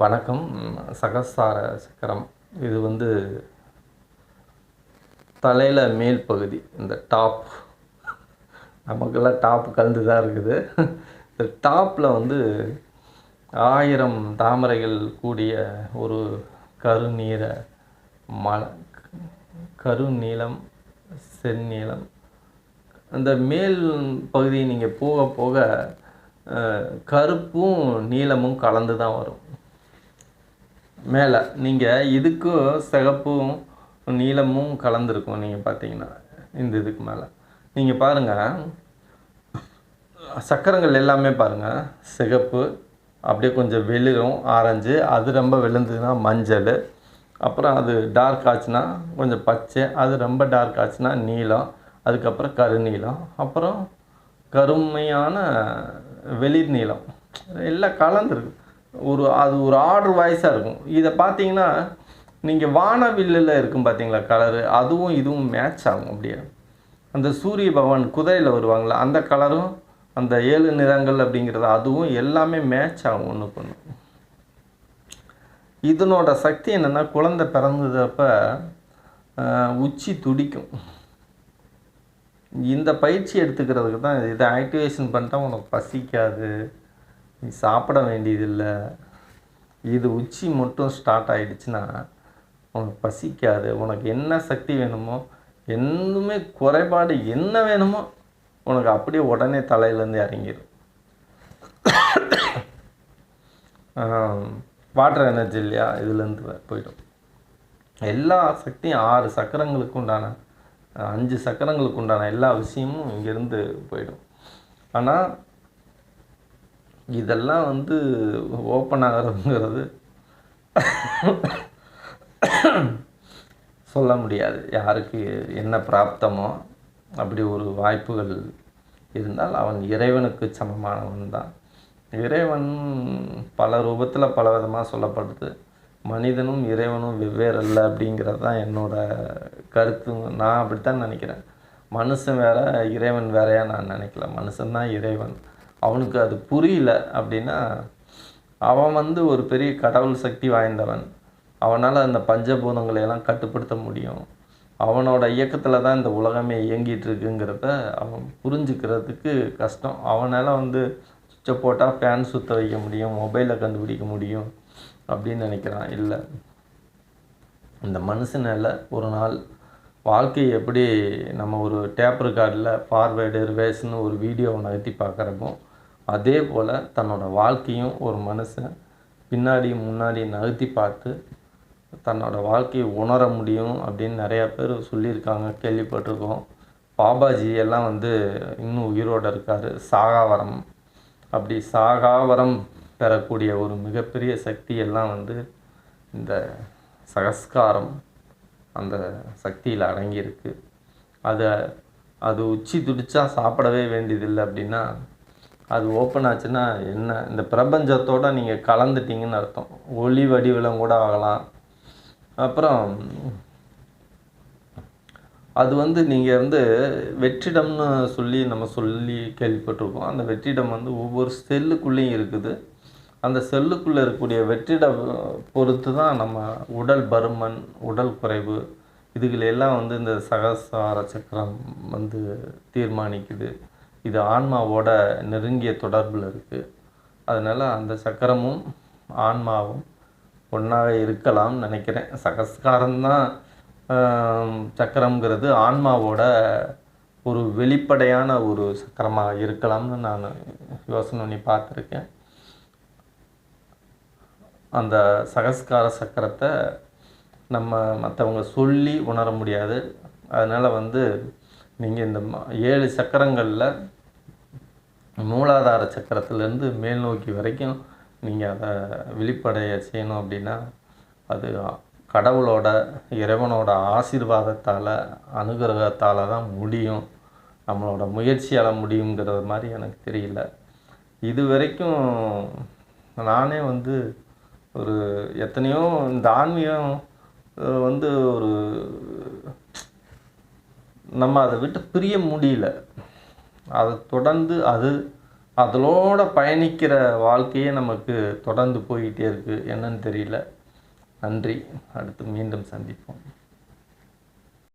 வணக்கம். சகசார சக்கரம். இது வந்து தலையில் மேல் பகுதி. இந்த டாப் நமக்கெல்லாம் டாப் கலந்து தான் இருக்குது. இந்த டாப்பில் வந்து ஆயிரம் தாமரைகள் கூடிய ஒரு கருநீர மல கருநீளம் செந்நீளம் அந்த மேல் பகுதி நீங்கள் போக போக கருப்பும் நீளமும் கலந்து தான் வரும். மேலே நீங்கள் இதுக்கும் சிகப்பும் நீளமும் கலந்துருக்கும் நீங்கள் பார்த்தீங்கன்னா இந்த இதுக்கு மேலே. நீங்கள் பாருங்கள் சக்கரங்கள் எல்லாமே பாருங்கள் சிகப்பு அப்படியே கொஞ்சம் வெளிரும் ஆரஞ்சு அது ரொம்ப விழுந்ததுன்னா மஞ்சள். அப்புறம் அது டார்க் ஆச்சுன்னா கொஞ்சம் பச்சை அது ரொம்ப டார்க் ஆச்சுன்னா நீலம் அதுக்கப்புறம் கருநீலம் அப்புறம் கருமையான வெளிர் நீளம் எல்லாம் கலந்துருக்கு. ஒரு அது ஒரு ஆர்டர் வாய்ஸாக இருக்கும். இதை பார்த்தீங்கன்னா நீங்கள் வானவில்லில் இருக்கும் பார்த்தீங்களா கலரு அதுவும் இதுவும் மேட்ச் ஆகும் அப்படியே. அந்த சூரிய பகவான் குதிரையில் வருவாங்களா அந்த கலரும் அந்த ஏழு நிறங்கள் அப்படிங்கிறது அதுவும் எல்லாமே மேட்ச் ஆகும் ஒன்று பொண்ணு இதனோட சக்தி என்னென்னா குழந்தை பிறந்ததப்ப உச்சி துடிக்கும். இந்த பயிற்சி எடுத்துக்கிறதுக்கு தான் இதை ஆக்டிவேஷன் பண்ணிட்டா உனக்கு பசிக்காது. நீ சாப்பிட வேண்டியதில்லை. இது உச்சி மட்டும் ஸ்டார்ட் ஆகிடுச்சுன்னா உனக்கு பசிக்காது. உனக்கு என்ன சக்தி வேணுமோ எதுவுமே குறைபாடு என்ன வேணுமோ உனக்கு அப்படியே உடனே தலையிலேருந்து இறங்கிடும் வாட்டர் எனர்ஜி இல்லையா? இதுலேருந்து போயிடும். எல்லா சக்தியும் ஆறு சக்கரங்களுக்கு உண்டான அஞ்சு சக்கரங்களுக்கு உண்டான எல்லா விஷயமும் இங்கேருந்து போயிடும். ஆனால் இதெல்லாம் வந்து ஓப்பன் ஆகிறதுங்கிறது சொல்ல முடியாது. யாருக்கு என்ன பிராப்தமோ அப்படி ஒரு வாய்ப்புகள் இருந்தால் அவன் இறைவனுக்கு சமமானவன் தான். இறைவன் பல ரூபத்தில் பல விதமாக சொல்லப்படுது. மனிதனும் இறைவனும் வெவ்வேறு அல்ல அப்படிங்கிறது தான் என்னோடய கருத்து. நான் அப்படித்தான் நினைக்கிறேன். மனுஷன் வேற இறைவன் வேறையாக நான் நினைக்கல. மனுஷன்தான் இறைவன். அவனுக்கு அது புரியல அப்படின்னா அவன் வந்து ஒரு பெரிய கடவுள் சக்தி வாய்ந்தவன். அவனால் அந்த பஞ்சபூதங்களை எல்லாம் கட்டுப்படுத்த முடியும். அவனோட இயக்கத்தில் தான் இந்த உலகமே இயங்கிட்டு இருக்குங்கிறத அவன் புரிஞ்சுக்கிறதுக்கு கஷ்டம். அவனால் வந்து சுவிட்சை போட்டால் ஃபேன் சுற்ற வைக்க முடியும் மொபைலை கண்டுபிடிக்க முடியும் அப்படின்னு நினைக்கிறான். இல்லை. இந்த மனுஷனால் ஒரு நாள் வாழ்க்கை எப்படி நம்ம ஒரு டேப் ரெக்கார்டில் ஃபார்வேர்டு ரிவேஸ்னு ஒரு வீடியோவை நகர்த்தி பார்க்குறப்போ அதே போல் தன்னோட வாழ்க்கையும் ஒரு மனுஷன் பின்னாடி முன்னாடி நகர்த்தி பார்த்து தன்னோட வாழ்க்கையை உணர முடியும் அப்படின்னு நிறையா பேர் சொல்லியிருக்காங்க கேள்விப்பட்டிருக்கோம். பாபாஜி எல்லாம் வந்து இன்னும் உயிரோடு இருக்கார். சாகாவரம். அப்படி சாகாவரம் பெறக்கூடிய ஒரு மிகப்பெரிய சக்தி எல்லாம் வந்து இந்த சகஸ்காரம் அந்த சக்தியில் அடங்கியிருக்கு. அதை அது உச்சி துடிச்சா சாப்பிடவே வேண்டியதில்லை அப்படின்னா அது ஓப்பன் ஆச்சுன்னா என்ன? இந்த பிரபஞ்சத்தோட நீங்கள் கலந்துட்டீங்கன்னு அர்த்தம். ஒளி வடிவிலும் கூட ஆகலாம். அப்புறம் அது வந்து நீங்கள் வந்து வெற்றிடம்னு சொல்லி நம்ம சொல்லி கேள்விப்பட்டிருக்கோம். அந்த வெற்றிடம் வந்து ஒவ்வொரு செல்லுக்குள்ளேயும் இருக்குது. அந்த செல்லுக்குள்ளே இருக்கக்கூடிய வெற்றிட பொறுத்து தான் நம்ம உடல் பருமன் உடல் குறைவு இதுகளெல்லாம் வந்து இந்த சகசார சக்கரம் வந்து தீர்மானிக்குது. இது ஆன்மாவோட நெருங்கிய தொடர்பில் இருக்குது அதனால் அந்த சக்கரமும் ஆன்மாவும் ஒன்றாக இருக்கலாம்னு நினைக்கிறேன். சகஸ்காரம்தான் சக்கரங்கிறது சக்கரம்ங்கிறது ஆன்மாவோட ஒரு வெளிப்படையான ஒரு சக்கரமாக இருக்கலாம்னு நான் யோசனை பண்ணி பார்த்துருக்கேன். அந்த சகஸ்கார சக்கரத்தை நம்ம மற்றவங்க சொல்லி உணர முடியாது. அதனால் வந்து நீங்கள் இந்த ம- ஏழு சக்கரங்களில் மூலாதார சக்கரத்திலேருந்து மேல் நோக்கி வரைக்கும் நீங்கள் அதை வெளிப்படைய செய்யணும் அப்படின்னா அது கடவுளோட இறைவனோட ஆசீர்வாதத்தால் அனுகிரகத்தால் தான் முடியும். நம்மளோட முயற்சியால் முடியுங்கிறது மாதிரி எனக்கு தெரியல. இது வரைக்கும் நானே வந்து ஒரு எத்தனையோ இந்த ஆன்மீகம் வந்து ஒரு நம்ம அதை விட்டு பிரிய முடியல. அதை தொடர்ந்து அது அதனோட பயணிக்கிற வாழ்க்கையே நமக்கு தொடர்ந்து போயிட்டே இருக்குது என்னன்னு தெரியல. நன்றி. அடுத்து மீண்டும் சந்திப்போம்.